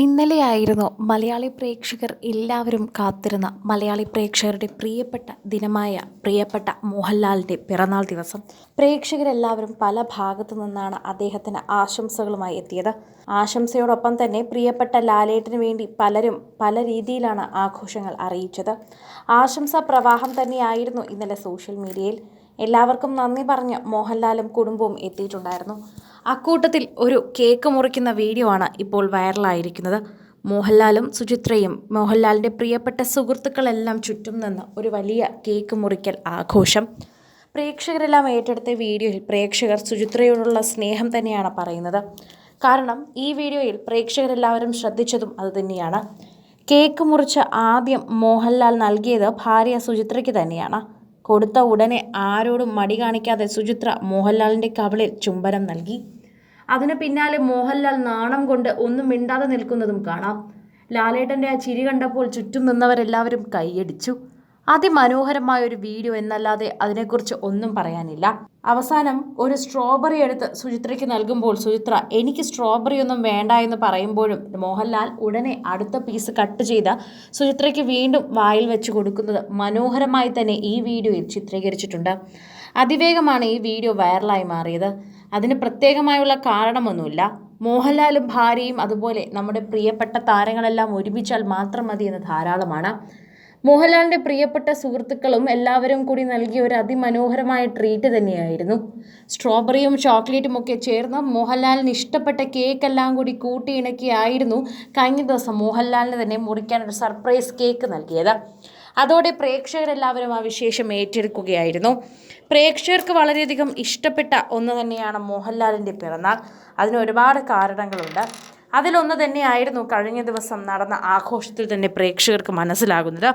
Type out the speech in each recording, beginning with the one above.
ഇന്നലെയായിരുന്നു മലയാളി പ്രേക്ഷകർ എല്ലാവരും കാത്തിരുന്ന മലയാളി പ്രേക്ഷകരുടെ പ്രിയപ്പെട്ട ദിനമായ പ്രിയപ്പെട്ട മോഹൻലാലിന്റെ പിറന്നാൾ ദിവസം. പ്രേക്ഷകരെല്ലാവരും പല ഭാഗത്തു നിന്നാണ് അദ്ദേഹത്തിന് ആശംസകളുമായി എത്തിയത്. ആശംസയോടൊപ്പം തന്നെ പ്രിയപ്പെട്ട ലാലേട്ടിന് വേണ്ടി പലരും പല രീതിയിലാണ് ആഘോഷങ്ങൾ അറിയിച്ചത്. ആശംസാ പ്രവാഹം തന്നെയായിരുന്നു ഇന്നലെ സോഷ്യൽ മീഡിയയിൽ. എല്ലാവർക്കും നന്ദി പറഞ്ഞ് മോഹൻലാലും കുടുംബവും എത്തിയിട്ടുണ്ടായിരുന്നു. അക്കൂട്ടത്തിൽ ഒരു കേക്ക് മുറിക്കുന്ന വീഡിയോ ആണ് ഇപ്പോൾ വൈറലായിരിക്കുന്നത്. മോഹൻലാലും സുചിത്രയും മോഹൻലാലിന്റെ പ്രിയപ്പെട്ട സുഹൃത്തുക്കളെല്ലാം ചുറ്റും നിന്ന് ഒരു വലിയ കേക്ക് മുറിക്കൽ ആഘോഷം. പ്രേക്ഷകരെല്ലാം ഏറ്റെടുത്ത വീഡിയോയിൽ പ്രേക്ഷകർ സുചിത്രയോടുള്ള സ്നേഹം തന്നെയാണ് പറയുന്നത്. കാരണം ഈ വീഡിയോയിൽ പ്രേക്ഷകരെല്ലാവരും ശ്രദ്ധിച്ചതും അതുതന്നെയാണ് കേക്ക് മുറിച്ച് ആദ്യം മോഹൻലാൽ നൽകിയത് ഭാര്യ സുചിത്രയ്ക്ക് തന്നെയാണ്. കൊടുത്ത ഉടനെ ആരോടും മടി കാണിക്കാതെ സുചിത്ര മോഹൻലാലിന്റെ കവളിൽ ചുംബനം നൽകി. അതിന് പിന്നാലെ മോഹൻലാൽ നാണം കൊണ്ട് ഒന്നും മിണ്ടാതെ നിൽക്കുന്നതും കാണാം. ലാലേട്ടന്റെ ആ ചിരി കണ്ടപ്പോൾ ചുറ്റും നിന്നവരെല്ലാവരും കൈയടിച്ചു. അതിമനോഹരമായ ഒരു വീഡിയോ എന്നല്ലാതെ അതിനെക്കുറിച്ച് ഒന്നും പറയാനില്ല. അവസാനം ഒരു സ്ട്രോബെറി എടുത്ത് സുചിത്രയ്ക്ക് നൽകുമ്പോൾ സുചിത്ര എനിക്ക് സ്ട്രോബെറി ഒന്നും വേണ്ട എന്ന് പറയുമ്പോഴും മോഹൻലാൽ ഉടനെ അടുത്ത പീസ് കട്ട് ചെയ്ത സുചിത്രയ്ക്ക് വീണ്ടും വായിൽ വെച്ച് കൊടുക്കുന്നത് മനോഹരമായി തന്നെ ഈ വീഡിയോയിൽ ചിത്രീകരിച്ചിട്ടുണ്ട്. അതിവേഗമാണ് ഈ വീഡിയോ വൈറലായി മാറിയത്. അതിന് പ്രത്യേകമായുള്ള കാരണമൊന്നുമില്ല. മോഹൻലാലും ഭാര്യയും അതുപോലെ നമ്മുടെ പ്രിയപ്പെട്ട താരങ്ങളെല്ലാം ഒരുമിച്ചാൽ മാത്രം മതി എന്ന് ധാരാളമാണ്. മോഹൻലാലിന്റെ പ്രിയപ്പെട്ട സുഹൃത്തുക്കളും എല്ലാവരും കൂടി നൽകിയ ഒരു അതിമനോഹരമായ ട്രീറ്റ് തന്നെയായിരുന്നു. സ്ട്രോബെറിയും ചോക്ലേറ്റും ഒക്കെ ചേർന്ന് മോഹൻലാലിന് ഇഷ്ടപ്പെട്ട കേക്കെല്ലാം കൂടി കൂട്ടിയിണക്കിയായിരുന്നു കഴിഞ്ഞ ദിവസം മോഹൻലാലിന് തന്നെ മുറിക്കാൻ ഒരു സർപ്രൈസ് കേക്ക് നൽകിയത്. അതോടെ പ്രേക്ഷകരെല്ലാവരും ആ വിശേഷം ഏറ്റെടുക്കുകയായിരുന്നു. പ്രേക്ഷകർക്ക് വളരെയധികം ഇഷ്ടപ്പെട്ട ഒന്ന് തന്നെയാണ് മോഹൻലാലിന്റെ പിറന്നാൾ. അതിന് ഒരുപാട് കാരണങ്ങളുണ്ട്. അതിലൊന്ന് തന്നെയായിരുന്നു കഴിഞ്ഞ ദിവസം നടന്ന ആഘോഷത്തിൽ തന്നെ പ്രേക്ഷകർക്ക് മനസ്സിലാകുന്നത്.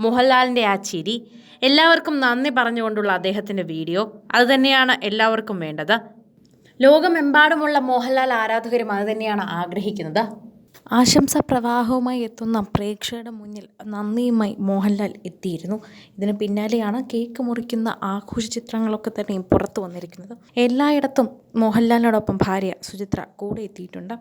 മോഹൻലാലിന്റെ ആ ചിരി. എല്ലാവർക്കും നന്ദി പറഞ്ഞുകൊണ്ടുള്ള അദ്ദേഹത്തിന്റെ വീഡിയോ. അതുതന്നെയാണ് എല്ലാവർക്കും വേണ്ടത്. ലോകമെമ്പാടുമുള്ള മോഹൻലാൽ ആരാധകരും അതുതന്നെയാണ് ആഗ്രഹിക്കുന്നത്. ആശംസാ പ്രവാഹവുമായി എത്തുന്ന പ്രേക്ഷകരുടെ മുന്നിൽ നന്ദിയുമായി മോഹൻലാൽ എത്തിയിരുന്നു. ഇതിന് പിന്നാലെയാണ് കേക്ക് മുറിക്കുന്ന ആഘോഷ ചിത്രങ്ങളൊക്കെ തന്നെ പുറത്തു വന്നിരിക്കുന്നത്. എല്ലായിടത്തും മോഹൻലാലിനോടൊപ്പം ഭാര്യ സുചിത്ര കൂടെ എത്തിയിട്ടുണ്ട്.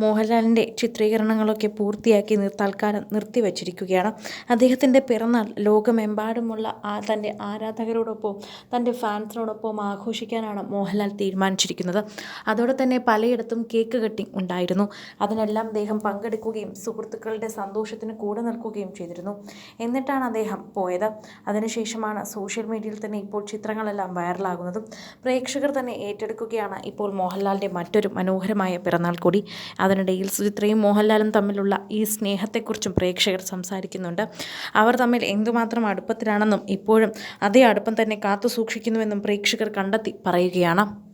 മോഹൻലാലിന്റെ ചിത്രീകരണങ്ങളൊക്കെ പൂർത്തിയാക്കി തൽക്കാലം നിർത്തിവച്ചിരിക്കുകയാണ്. അദ്ദേഹത്തിന്റെ പിറന്നാൾ ലോകമെമ്പാടുമുള്ള ആ തന്റെ ആരാധകരോടൊപ്പം തന്റെ ഫാൻസിനോടൊപ്പം ആഘോഷിക്കാനാണ് മോഹൻലാൽ തീരുമാനിച്ചിരിക്കുന്നത്. അതോടെ തന്നെ പലയിടത്തും കേക്ക് കട്ടിംഗ് ഉണ്ടായിരുന്നു. അതിനെല്ലാം അദ്ദേഹം പങ്കെടുക്കുകയും സുഹൃത്തുക്കളുടെ സന്തോഷത്തിന് കൂടെ നിൽക്കുകയും ചെയ്തിരുന്നു. എന്നിട്ടാണ് അദ്ദേഹം പോയത്. അതിനുശേഷമാണ് സോഷ്യൽ മീഡിയയിൽ തന്നെ ഇപ്പോൾ ചിത്രങ്ങളെല്ലാം വൈറലാകുന്നതും പ്രേക്ഷകർ തന്നെ ഏറ്റെടുക്കുകയാണ് ഇപ്പോൾ മോഹൻലാലിന്റെ മറ്റൊരു മനോഹരമായ പിറന്നാൾ കൂടി. അതിനിടയിൽ സുചിത്രയും മോഹൻലാലും തമ്മിലുള്ള ഈ സ്നേഹത്തെക്കുറിച്ചും പ്രേക്ഷകർ സംസാരിക്കുന്നുണ്ട്. അവർ തമ്മിൽ എന്തുമാത്രം അടുപ്പത്തിലാണെന്നും ഇപ്പോഴും അതേ അടുപ്പം തന്നെ കാത്തു സൂക്ഷിക്കുന്നുവെന്നും പ്രേക്ഷകർ കണ്ടെത്തി പറയുകയാണ്.